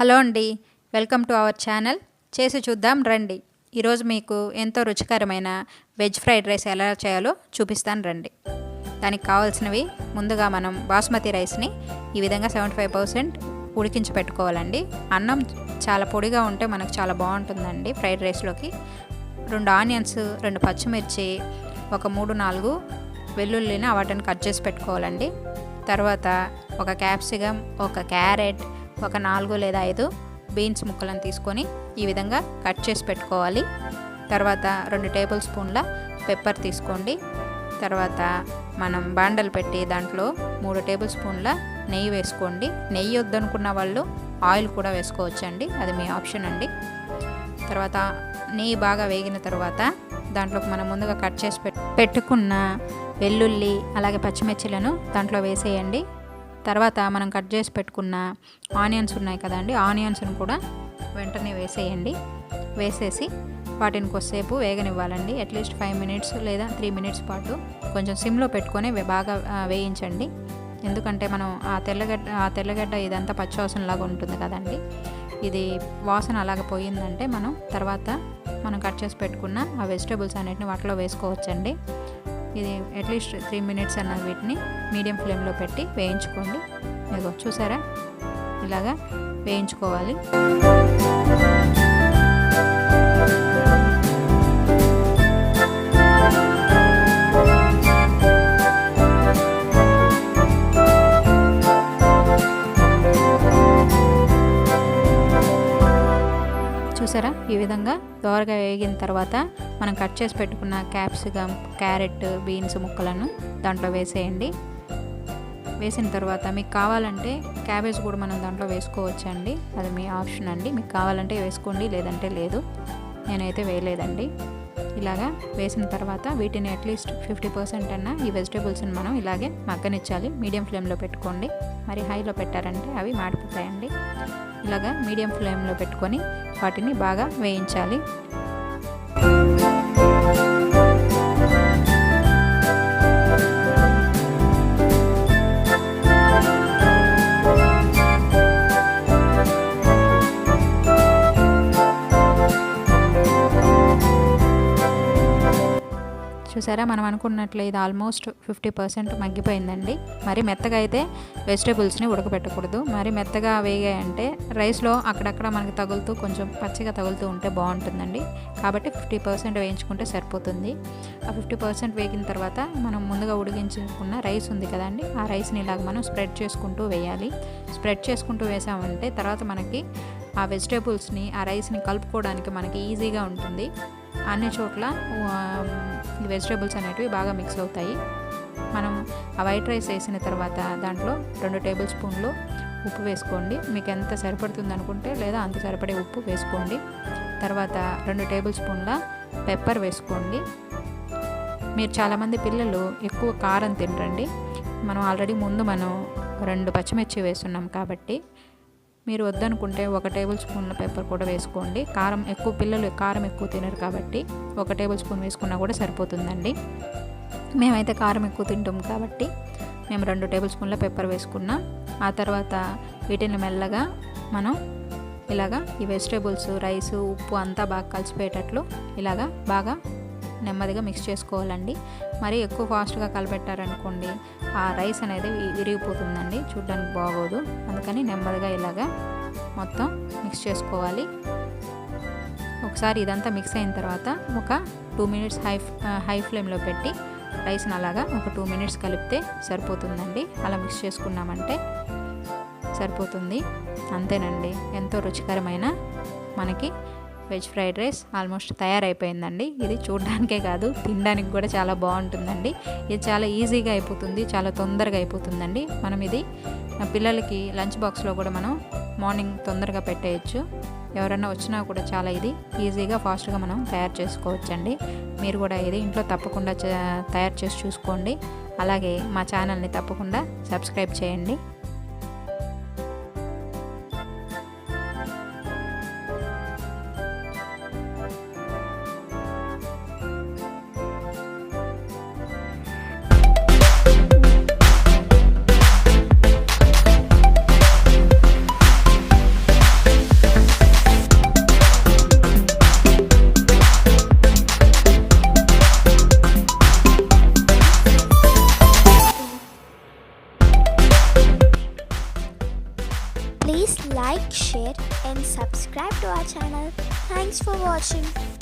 Hello అండి welcome to our channel. చేసి చూద్దాం రండి. ఈరోజు మీకు ఎంతో రుచికరమైన వెజ్ ఫ్రైడ్ రైస్ ఎలా చేయాలో చూపిస్తాను రండి. దానికి కావాల్సినవి ముందుగా మనం బాస్మతి రైస్ని ఈ విధంగా సెవెంటీ ఫైవ్ పర్సెంట్ ఉడికించి పెట్టుకోవాలండి. అన్నం చాలా పొడిగా ఉంటే మనకు చాలా బాగుంటుందండి ఫ్రైడ్ రైస్లోకి. రెండు ఆనియన్స్ రెండు పచ్చిమిర్చి ఒక మూడు నాలుగు వెల్లుల్లిని వాటిని కట్ చేసి పెట్టుకోవాలండి. తర్వాత ఒక క్యాప్సికమ్ ఒక క్యారెట్ ఒక నాలుగు లేదా ఐదు బీన్స్ ముక్కలను తీసుకొని ఈ విధంగా కట్ చేసి పెట్టుకోవాలి. తర్వాత రెండు టేబుల్ స్పూన్ల పెప్పర్ తీసుకోండి. తర్వాత మనం బాండలు పెట్టి దాంట్లో మూడు టేబుల్ స్పూన్ల నెయ్యి వేసుకోండి. నెయ్యి వద్దనుకున్న వాళ్ళు ఆయిల్ కూడా వేసుకోవచ్చండి. అది మీ ఆప్షన్ అండి. తర్వాత నెయ్యి బాగా వేగిన తర్వాత దాంట్లోకి మనం ముందుగా కట్ చేసి పెట్టుకున్న వెల్లుల్లి అలాగే పచ్చిమిర్చిలను దాంట్లో వేసేయండి. తర్వాత మనం కట్ చేసి పెట్టుకున్న ఆనియన్స్ ఉన్నాయి కదండి ఆనియన్స్ను కూడా వెంటనే వేసేయండి. వేసేసి వాటిని కొద్దిసేపు వేగనివ్వాలండి. అట్లీస్ట్ ఫైవ్ మినిట్స్ లేదా త్రీ మినిట్స్ పాటు కొంచెం సిమ్లో పెట్టుకొని బాగా వేయించండి. ఎందుకంటే మనం ఆ తెల్లగడ్డ ఆ తెల్లగడ్డ ఇదంతా పచ్చివాసనలాగా ఉంటుంది కదండి. ఇది వాసన అలాగ పోయిందంటే మనం తర్వాత మనం కట్ చేసి పెట్టుకున్న ఆ వెజిటేబుల్స్ అన్నిటిని వాటిలో వేసుకోవచ్చండి. ఇది అట్లీస్ట్ త్రీ మినిట్స్ అన్న వీటిని మీడియం ఫ్లేమ్లో పెట్టి వేయించుకోండి. ఇదిగో చూసారా? ఇలాగా వేయించుకోవాలి. విధంగా దోరగా వేగిన తర్వాత మనం కట్ చేసి పెట్టుకున్న క్యాప్సికమ్ క్యారెట్ బీన్స్ ముక్కలను దాంట్లో వేసేయండి. వేసిన తర్వాత మీకు కావాలంటే క్యాబేజ్ కూడా మనం దాంట్లో వేసుకోవచ్చండి. అది మీ ఆప్షన్ అండి. మీకు కావాలంటే వేసుకోండి లేదంటే లేదు. నేనైతే వేయలేదండి. ఇలాగా వేసిన తర్వాత వీటిని అట్లీస్ట్ ఫిఫ్టీ పర్సెంట్ అన్న ఈ వెజిటేబుల్స్ని మనం ఇలాగే మగ్గనిచ్చాలి. మీడియం ఫ్లేమ్లో పెట్టుకోండి. మరి హైలో పెట్టారంటే అవి మాడిపోతాయండి. ఇలాగా మీడియం ఫ్లేమ్లో పెట్టుకొని వాటిని బాగా వేయించాలి. చూసారా? మనం అనుకున్నట్లు ఇది ఆల్మోస్ట్ ఫిఫ్టీ పర్సెంట్ మగ్గిపోయిందండి. మరి మెత్తగా అయితే వెజిటేబుల్స్ని ఉడకబెట్టకూడదు. మరి మెత్తగా వేగాయంటే రైస్లో అక్కడక్కడ మనకి తగులుతూ కొంచెం పచ్చిగా తగులుతూ ఉంటే బాగుంటుందండి. కాబట్టి ఫిఫ్టీ పర్సెంట్ వేయించుకుంటే సరిపోతుంది. ఆ ఫిఫ్టీ పర్సెంట్ వేగిన తర్వాత మనం ముందుగా ఉడికించుకున్న రైస్ ఉంది కదండి ఆ రైస్ని ఇలాగ మనం స్ప్రెడ్ చేసుకుంటూ వేయాలి. స్ప్రెడ్ చేసుకుంటూ వేసామంటే తర్వాత మనకి ఆ వెజిటేబుల్స్ని ఆ రైస్ని కలుపుకోవడానికి మనకి ఈజీగా ఉంటుంది. అన్ని చోట్ల వెజిటేబుల్స్ అనేటివి బాగా మిక్స్ అవుతాయి. మనం ఆ వైట్ రైస్ వేసిన తర్వాత దాంట్లో రెండు టేబుల్ స్పూన్లు ఉప్పు వేసుకోండి. మీకు ఎంత సరిపడుతుంది అనుకుంటే లేదా అంత సరిపడే ఉప్పు వేసుకోండి. తర్వాత రెండు టేబుల్ స్పూన్ల పెప్పర్ వేసుకోండి. మీరు చాలామంది పిల్లలు ఎక్కువ కారం తినరండి. మనం ఆల్రెడీ ముందు మనం రెండు పచ్చిమిర్చి వేస్తున్నాం కాబట్టి మీరు వద్దనుకుంటే ఒక టేబుల్ స్పూన్ పెప్పర్ కూడా వేసుకోండి. కారం ఎక్కువ పిల్లలు కారం ఎక్కువ తినరు కాబట్టి ఒక టేబుల్ స్పూన్ వేసుకున్నా కూడా సరిపోతుందండి. మేమైతే కారం ఎక్కువ తింటాం కాబట్టి మేము రెండు టేబుల్ స్పూన్ల పెప్పర్ వేసుకున్నాం. ఆ తర్వాత వీటిని మెల్లగా మనం ఇలాగా ఈ వెజిటేబుల్స్ రైస్ ఉప్పు అంతా బాగా కలిసిపోయేటట్లు ఇలాగా బాగా నెమ్మదిగా మిక్స్ చేసుకోవాలండి. మరి ఎక్కువ ఫాస్ట్గా కలిపెట్టారనుకోండి ఆ రైస్ అనేది విరిగిపోతుందండి. చూడ్డానికి బాగోదు. అందుకని నెమ్మదిగా ఇలాగా మొత్తం మిక్స్ చేసుకోవాలి. ఒకసారి ఇదంతా మిక్స్ అయిన తర్వాత ఒక టూ మినిట్స్ హై హై ఫ్లేమ్లో పెట్టి రైస్ని అలాగా ఒక టూ మినిట్స్ కలిపితే సరిపోతుందండి. అలా మిక్స్ చేసుకున్నామంటే సరిపోతుంది. అంతేనండి. ఎంతో రుచికరమైన మనకి వెజ్ ఫ్రైడ్ రైస్ ఆల్మోస్ట్ తయారైపోయిందండి. ఇది చూడడానికే కాదు తినడానికి కూడా చాలా బాగుంటుందండి. ఇది చాలా ఈజీగా అయిపోతుంది చాలా తొందరగా అయిపోతుందండి. మనం ఇది పిల్లలకి లంచ్ బాక్స్లో కూడా మనం మార్నింగ్ తొందరగా పెట్టేయచ్చు. ఎవరన్నా వచ్చినా కూడా చాలా ఇది ఈజీగా ఫాస్ట్గా మనం తయారు చేసుకోవచ్చండి. మీరు కూడా ఇది ఇంట్లో తప్పకుండా తయారు చేసి చూసుకోండి. అలాగే మా ఛానల్ని తప్పకుండా సబ్స్క్రైబ్ చేయండి. Please like, share and subscribe to our channel. Thanks for watching.